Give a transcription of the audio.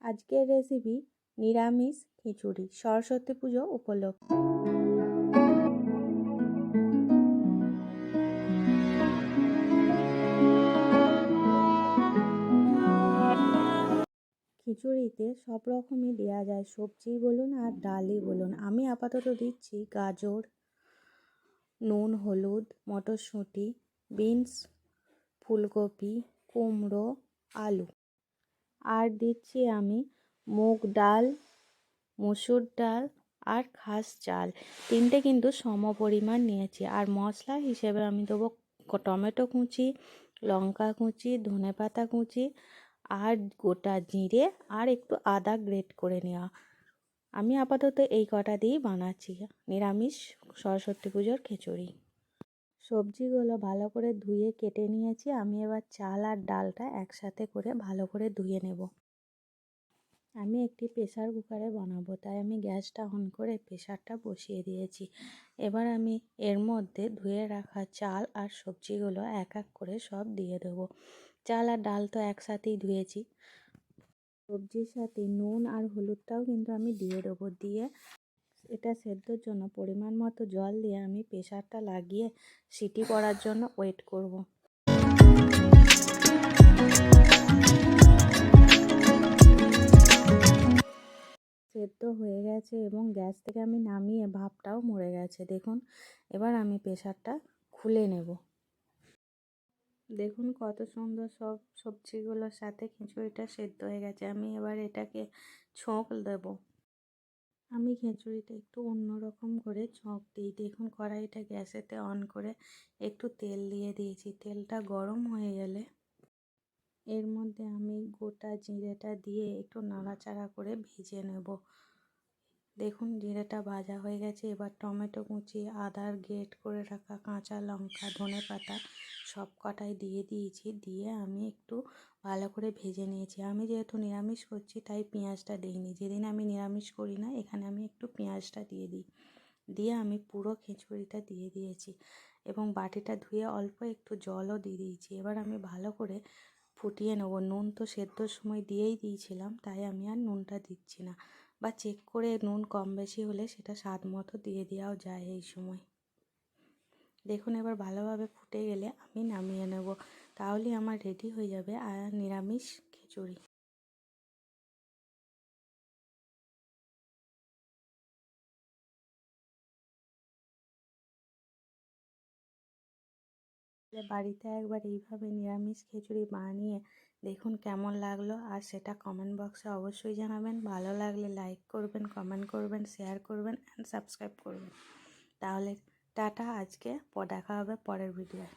আজকের রেসিপি নিরামিষ খিচুড়ি। সরস্বতী পুজো উপলক্ষে। খিচুড়িতে সব রকমই দেওয়া যায়। সবজি বলুন আর ডালই বলুন। আমি আপাতত দিচ্ছি গাজর, নুন, হলুদ, মটরশুঁটি, বিনস, ফুলকপি, কুমড়ো, আলু। আর দিচ্ছি আমি মুগ ডাল, মুসুর ডাল আর খাস চাল। তিনটে কিন্তু সম পরিমাণ নিয়েছি। আর মশলা হিসেবে আমি দেবো টমেটো কুচি, লঙ্কা কুচি, ধনে পাতা কুচি আর গোটা জিরে আর একটু আদা গ্রেট করে নেওয়া। আমি আপাতত এই কটা দিয়েই বানাচ্ছি। নিরামিষ সরস্বতী পুজোর খিচুড়ি। সবজিগুলো ভালো করে ধুয়ে কেটে নিয়েছি। আমি এবার চাল আর ডালটা একসাথে করে ভালো করে ধুয়ে নেব। আমি একটি প্রেশার কুকারে বানাবো, তাই আমি গ্যাসটা অন করে প্রেশারটা বসিয়ে দিয়েছি। এবার আমি এর মধ্যে ধুয়ে রাখা চাল আর সবজিগুলো এক এক করে সব দিয়ে দেবো। চাল আর ডাল তো একসাথেই ধুয়েছি। সবজির সাথে নুন আর হলুদটাও কিন্তু আমি দিয়ে দেবো। দিয়ে এটা সেদ্ধর জন্য পরিমাণ মতো জল দিয়ে আমি প্রেশারটা লাগিয়ে সিটি করার জন্য ওয়েট করব। সেদ্ধ হয়ে গেছে এবং গ্যাস থেকে আমি নামিয়ে ভাপটাও মরে গেছে। দেখুন, এবার আমি প্রেশারটা খুলে নেব। দেখুন কত সুন্দর সব সবজিগুলোর সাথে খিচুড়িটা সেদ্ধ হয়ে গেছে। আমি এবার এটাকে ছোঁক দেব। আমি খিচুড়িটা একটু অন্যরকম করে চক দিই। দেখুন, কড়াইটা গ্যাসেতে অন করে একটু তেল দিয়ে দিয়েছি। তেলটা গরম হয়ে গেলে এর মধ্যে আমি গোটা জিরেটা দিয়ে একটু নাড়াচাড়া করে ভেজে নেব। দেখুন, জিরেটা ভাজা হয়ে গেছে। এবার টমেটো কুচি, আদার গ্রেট করে রাখা কাঁচা লঙ্কা, ধনে পাতা সব কটাই দিয়ে দিয়েছি। দিয়ে আমি একটু ভালো করে ভেজে নিয়েছি। আমি যেহেতু নিরামিষ করছি, তাই পেঁয়াজটা দিইনি। যেদিন আমি নিরামিষ করি না, এখানে আমি একটু পেঁয়াজটা দিয়ে দিই। দিয়ে আমি পুরো খিচুড়িটা দিয়ে দিয়েছি এবং বাটিটা ধুয়ে অল্প একটু জলও দিয়ে দিয়েছি। এবার আমি ভালো করে ফুটিয়ে নেব। নুন তো সেদ্ধর সময় দিয়েই দিয়েছিলাম, তাই আমি আর নুনটা দিচ্ছি না। বা চেক করে নুন কম বেশি হলে সেটা স্বাদ মতো দিয়ে দেওয়াও যায় এই সময়। দেখুন, এবার ভালোভাবে ফুটে গেলে আমি নামিয়ে নেব। তাহলে আমার রেডি হয়ে যাবে আর নিরামিষ খিচুড়ি। বাড়িতে একবার এইভাবে নিরামিষ খিচুড়ি বানিয়ে দেখুন কেমন লাগল। আর সেটা কমেন্ট বক্সে অবশ্যই জানাবেন। ভালো লাগলে লাইক করবেন কমেন্ট করবেন শেয়ার করবেন অ্যান্ড সাবস্ক্রাইব করবেন। তাহলে টাটা, আজকে দেখা হবে পরের ভিডিওয়